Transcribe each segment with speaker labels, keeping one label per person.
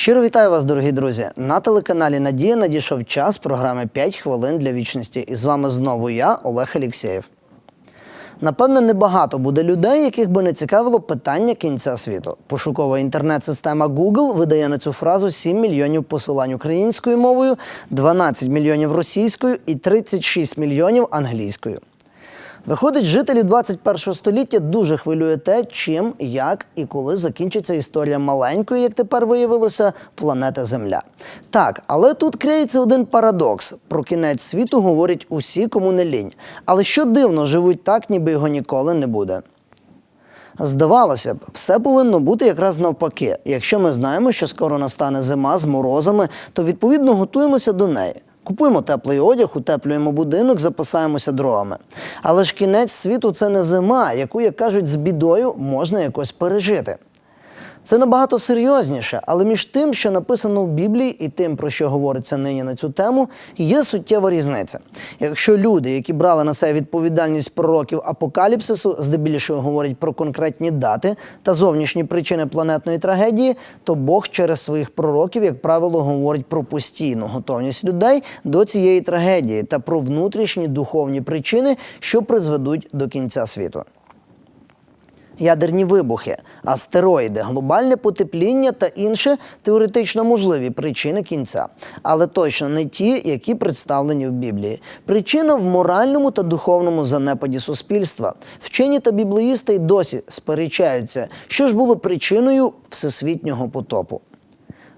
Speaker 1: Щиро вітаю вас, дорогі друзі. На телеканалі Надія надійшов час програми «5 хвилин для вічності. І з вами знову я, Олег Алєксєєв. Напевне, небагато буде людей, яких би не цікавило питання кінця світу. Пошукова інтернет-система Google видає на цю фразу 7 мільйонів посилань українською мовою, 12 мільйонів російською і 36 мільйонів англійською. Виходить, жителів 21 століття дуже хвилює те, чим, як і коли закінчиться історія маленької, як тепер виявилося, планети Земля. Так, але тут криється один парадокс: про кінець світу говорять усі, кому не лінь. Але що дивно, живуть так, ніби його ніколи не буде. Здавалося б, все повинно бути якраз навпаки. Якщо ми знаємо, що скоро настане зима з морозами, то відповідно готуємося до неї. Купуємо теплий одяг, утеплюємо будинок, запасаємося дровами. Але ж кінець світу це не зима, яку, як кажуть, з бідою можна якось пережити. Це набагато серйозніше, але між тим, що написано в Біблії, і тим, про що говориться нині на цю тему, є суттєва різниця. Якщо люди, які брали на себе відповідальність пророків апокаліпсису, здебільшого говорять про конкретні дати та зовнішні причини планетної трагедії, то Бог через своїх пророків, як правило, говорить про постійну готовність людей до цієї трагедії та про внутрішні духовні причини, що призведуть до кінця світу ядерні вибухи, астероїди, глобальне потепління та інші теоретично можливі причини кінця, але точно не ті, які представлені в Біблії. Причина в моральному та духовному занепаді суспільства. Вчені та біблеїсти й досі сперечаються, що ж було причиною всесвітнього потопу.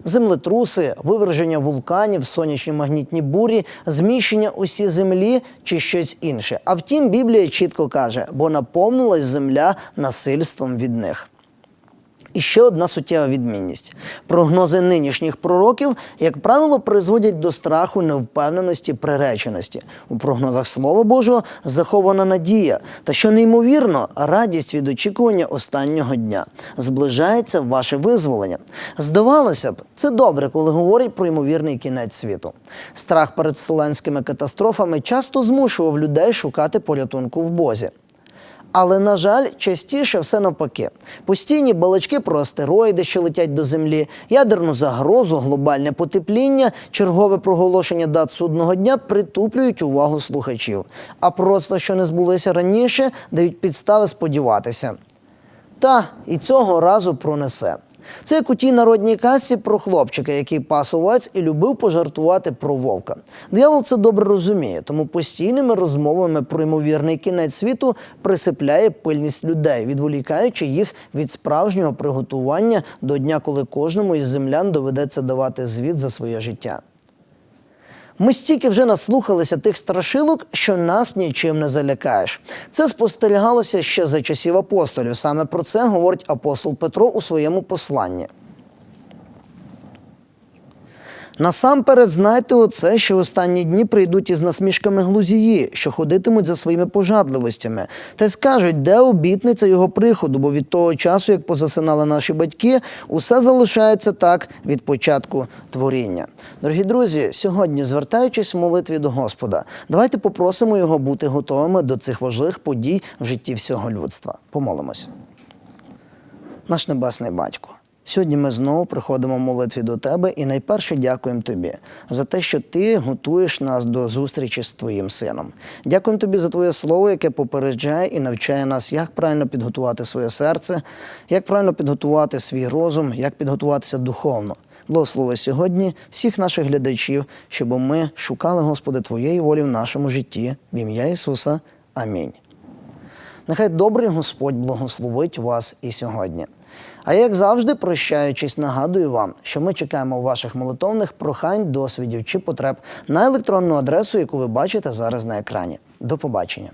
Speaker 1: Землетруси, виверження вулканів, сонячні магнітні бурі, зміщення усі землі чи щось інше. А втім, Біблія чітко каже, бо наповнилась земля насильством від них. І ще одна суттєва відмінність: прогнози нинішніх пророків, як правило, призводять до страху, невпевненості, приреченості. У прогнозах Слова Божого захована надія, та що неймовірно, радість від очікування останнього дня зближається ваше визволення. Здавалося б, це добре, коли говорять про ймовірний кінець світу. Страх перед вселенськими катастрофами часто змушував людей шукати порятунку в Бозі. Але, на жаль, частіше все навпаки. Постійні балачки про астероїди, що летять до землі, ядерну загрозу, глобальне потепління, чергове проголошення дат судного дня притуплюють увагу слухачів. А просто, що не збулися раніше, дають підстави сподіватися. Та і цього разу пронесе. Це як у тій народній касі про хлопчика, який пас овець і любив пожартувати про вовка. Диявол це добре розуміє, тому постійними розмовами про ймовірний кінець світу присипляє пильність людей, відволікаючи їх від справжнього приготування до дня, коли кожному із землян доведеться давати звіт за своє життя. Ми стільки вже наслухалися тих страшилок, що нас нічим не залякаєш. Це спостерігалося ще за часів апостолів. Саме про це говорить апостол Петро у своєму посланні. Насамперед знайте оце, що останні дні прийдуть із насмішками глузії, що ходитимуть за своїми пожадливостями, та й скажуть, де обітниця його приходу, бо від того часу, як позасинали наші батьки, усе залишається так від початку творіння. Дорогі друзі, сьогодні, звертаючись в молитві до Господа, давайте попросимо його бути готовими до цих важливих подій в житті всього людства. Помолимось. Наш небесний батько. Сьогодні ми знову приходимо в молитві до тебе і найперше дякуємо тобі за те, що ти готуєш нас до зустрічі з твоїм сином. Дякуємо тобі за твоє слово, яке попереджає і навчає нас, як правильно підготувати своє серце, як правильно підготувати свій розум, як підготуватися духовно. Благослови сьогодні всіх наших глядачів, щоб ми шукали, Господи, Твоєї волі в нашому житті. В ім'я Ісуса. Амінь. Нехай добрий Господь благословить вас і сьогодні. А як завжди, прощаючись, нагадую вам, що ми чекаємо ваших молитовних прохань, досвідів чи потреб на електронну адресу, яку ви бачите зараз на екрані. До побачення.